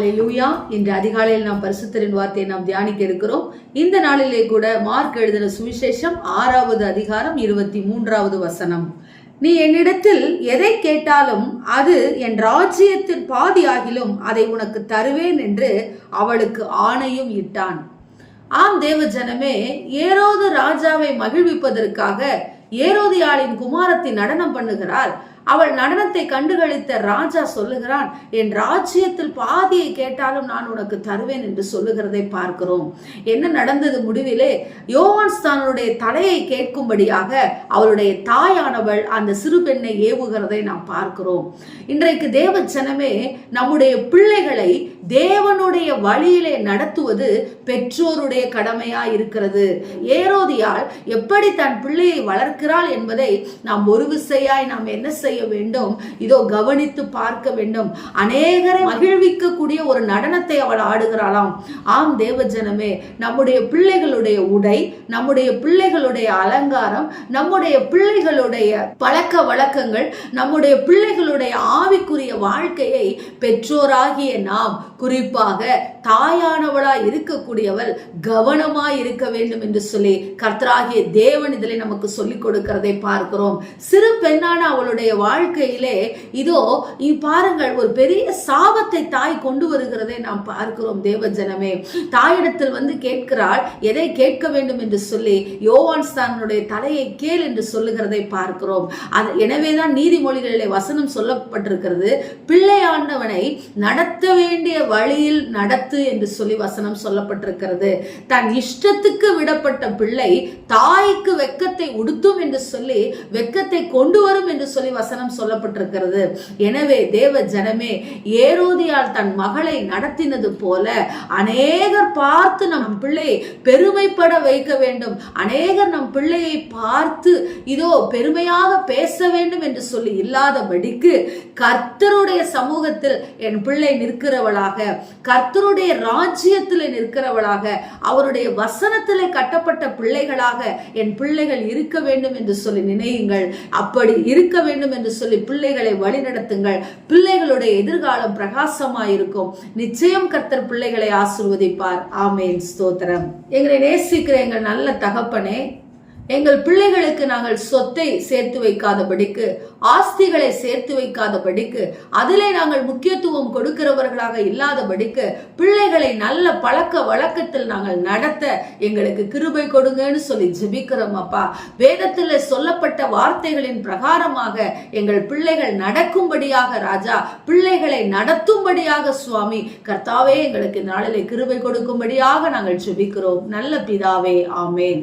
ஹalleluya. இன்று அதிகாலையில் நாம் பரிசுத்தரின் வார்த்தையை நாம் தியானிக்க இருக்கிறோம். இந்த நாளிலே கூட மார்க் எழுதின சுவிசேஷம் ஆறாவது அதிகாரம் இருபத்தி மூன்றாவது வசனம். நீ என்னிடத்தில் எதை கேட்டாலும் அது என் ராஜ்யத்தின் பாதியாகிலும் அதை உனக்கு தருவேன் என்று அவளுக்கு ஆணையும் இட்டான். ஆம் தேவ ஜனமே ஏரோது ராஜாவை மகிழ்விப்பதற்காக ஏரோதியாளின் குமாரத்தை நடனம் பண்ணுகிறார். அவள் நடனத்தை கண்டுகளித்த ராஜா சொல்லுகிறான் என் ராஜ்யத்தில் பாதியை கேட்டாலும் நான் உனக்கு தருவேன் என்று சொல்லுகிறதை பார்க்கிறோம். என்ன நடந்தது முடிவிலே? யோவான்ஸ் தன்னுடைய தலையை கேட்கும்படியாக அவளுடைய தாயானவள் அந்த சிறு பெண்ணை ஏவுகிறதை நாம் பார்க்கிறோம். இன்றைக்கு தேவ ஜனமே நம்முடைய பிள்ளைகளை தேவனுடைய வழியிலே நடத்துவது பெற்றோருடைய கடமையா இருக்கிறது. ஏரோதியால் எப்படி தன் பிள்ளையை வளர்க்கிறாள் என்பதை நாம் ஒரு விசையாய் நாம் என்ன செய்ய செய்ய வேண்டும். இதோ கவனித்து பார்க்க வேண்டும். அநேகரை மகிழ்விக்கக்கூடிய ஒரு நடனத்தை அவள் ஆடுகிறாளாம். ஆம் தேவஜனமே நம்முடைய பிள்ளைகளுடைய உடை நம்முடைய பிள்ளைகளுடைய அலங்காரம் நம்முடைய பிள்ளைகளுடைய பழக்க வழக்கங்கள் நம்முடைய பிள்ளைகளுடைய ஆவிக்குரிய வாழ்க்கையை பெற்றோராகிய நாம் குறிப்பாக தாயானவளாய் இருக்கக்கூடியவள் கவனமாய் இருக்க வேண்டும் என்று சொல்லி கர்த்தராகிய தேவன் இதில் நமக்கு சொல்லிக் கொடுக்கிறதை பார்க்கிறோம். சிறு பெண்ணான அவளுடைய வாழ்க்கையிலே இதோ பாருங்கள் ஒரு பெரிய சாபத்தை தாய் கொண்டு வருகிறதை நாம் பார்க்கிறோம் தேவ ஜனமே தாயிடத்தில் வந்து கேட்கிறாள் எதை கேட்க வேண்டும் என்று சொல்லி? யோவான் ஸ்தானுடைய தலையை கேள் என்று சொல்லுகிறதை பார்க்கிறோம். அது எனவேதான் நீதிமொழிகளிலே வசனம் சொல்லப்பட்டிருக்கிறது பிள்ளையாண்டவனை நடத்த வேண்டிய வழியில் நடத்து என்று சொல்லி வசனம் சொல்லப்பட்டிருக்கிறது. தன் இஷ்டத்துக்கு விடப்பட்ட பிள்ளை தாய்க்கு வெக்கத்தை உடுத்தும் என்று சொல்லி வெக்கத்தை கொண்டு வரும் என்று சொல்லி வசனம் வசனம் சொல்லப்பட்டிருக்கிறது. எனவே தேவ ஜனமே ஏரோதியால் தன் மகளை நடத்தினது போல அநேகர் பார்த்து நம் பிள்ளையை பெருமைப்பட வைக்க வேண்டும். அநேகர் நம் பிள்ளையை பார்த்து இதோ பெருமையாக பேச வேண்டும் என்று சொல்லி இல்லாதபடிக்கு கர்த்தருடைய சமூகத்தில் என் பிள்ளை நிற்கிறவளாக கர்த்தருடைய ராஜ்யத்தில் நிற்கிறவளாக அவருடைய வசனத்தில் கட்டப்பட்ட பிள்ளைகளாக என் பிள்ளைகள் இருக்க வேண்டும் என்று சொல்லி நினையுங்கள். அப்படி இருக்க வேண்டும் என்று சொல்லி பிள்ளைகளை வழிநடத்துங்கள். பிள்ளைகளுடைய எதிர்காலம் பிரகாசமாயிருக்கும். நிச்சயம் கர்த்தர் பிள்ளைகளை ஆசிர்வதிப்பார். ஆமேன். ஸ்தோத்திரம். எங்களை நேசிக்கிற எங்கள் நல்ல தகப்பனே எங்கள் பிள்ளைகளுக்கு நாங்கள் சொத்தை சேர்த்து வைக்காதபடிக்கு ஆஸ்திகளை சேர்த்து வைக்காதபடிக்கு அதிலே நாங்கள் முக்கியத்துவம் கொடுக்கிறவர்களாக இல்லாதபடிக்கு பிள்ளைகளை நல்ல பழக்க வழக்கத்தில் நாங்கள் நடத்த எங்களுக்கு கிருபை கொடுங்கன்னு சொல்லி ஜெபிக்கிறோம் அப்பா. வேதத்தில் சொல்லப்பட்ட வார்த்தைகளின் பிரகாரமாக எங்கள் பிள்ளைகள் நடக்கும்படியாக ராஜா பிள்ளைகளை நடத்தும்படியாக சுவாமி கர்த்தாவே எங்களுக்கு நாளிலே கிருபை கொடுக்கும்படியாக நாங்கள் ஜெபிக்கிறோம். நல்ல பிதாவே ஆமேன்.